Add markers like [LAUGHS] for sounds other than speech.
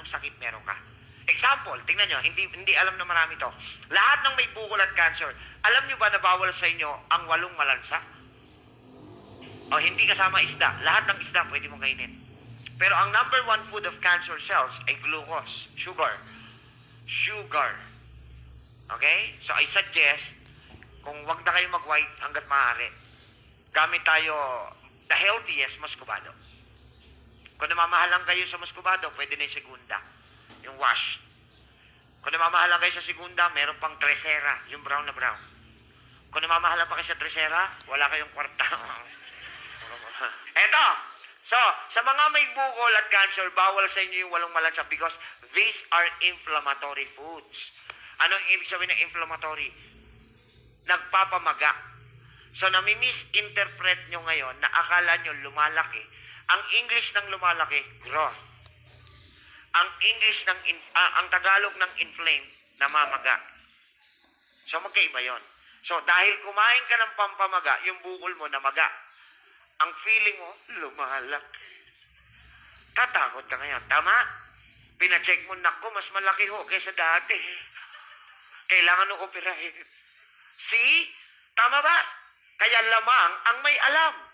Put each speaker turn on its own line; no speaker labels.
anong sakit meron ka. Example, tingnan nyo, hindi, hindi alam na marami to. Lahat ng may bukol at cancer, alam nyo ba na bawal sa inyo ang walong malansa? O hindi kasama isda. Lahat ng isda pwede mong kainin. Pero ang number one food of cancer cells ay glucose, sugar. Sugar. Okay? So I suggest, kung wag na kayo mag-white hanggat maaari, gamit tayo the healthiest muscovado. Kung namamahalan kayo sa muscovado, pwede na yung segunda. Yung wash. Kung namamahalan kayo sa segunda, meron pang tresera, yung brown na brown. Kung namamahalan pa kayo sa tresera, wala kayong kwarta. [LAUGHS] Eto, so, sa mga may bukol at cancer, bawal sa inyo yung walong malansa because these are inflammatory foods. Anong ibig sabihin ng inflammatory? Nagpapamaga. So, nami-misinterpret nyo ngayon na akala nyo lumalaki. Ang English ng lumalaki, growth. Ang English ng, in- ah, ang Tagalog ng inflame, namamaga. So, magkaiba yon. So, dahil kumain ka ng pampamaga, yung bukol mo namaga. Ang feeling mo, lumalaki. Tatakot ka ngayon. Tama? Pina-check mo, naku, mas malaki ho kaysa dati. Kailangan nung operahin. See? Tama ba? Kaya lamang ang may alam.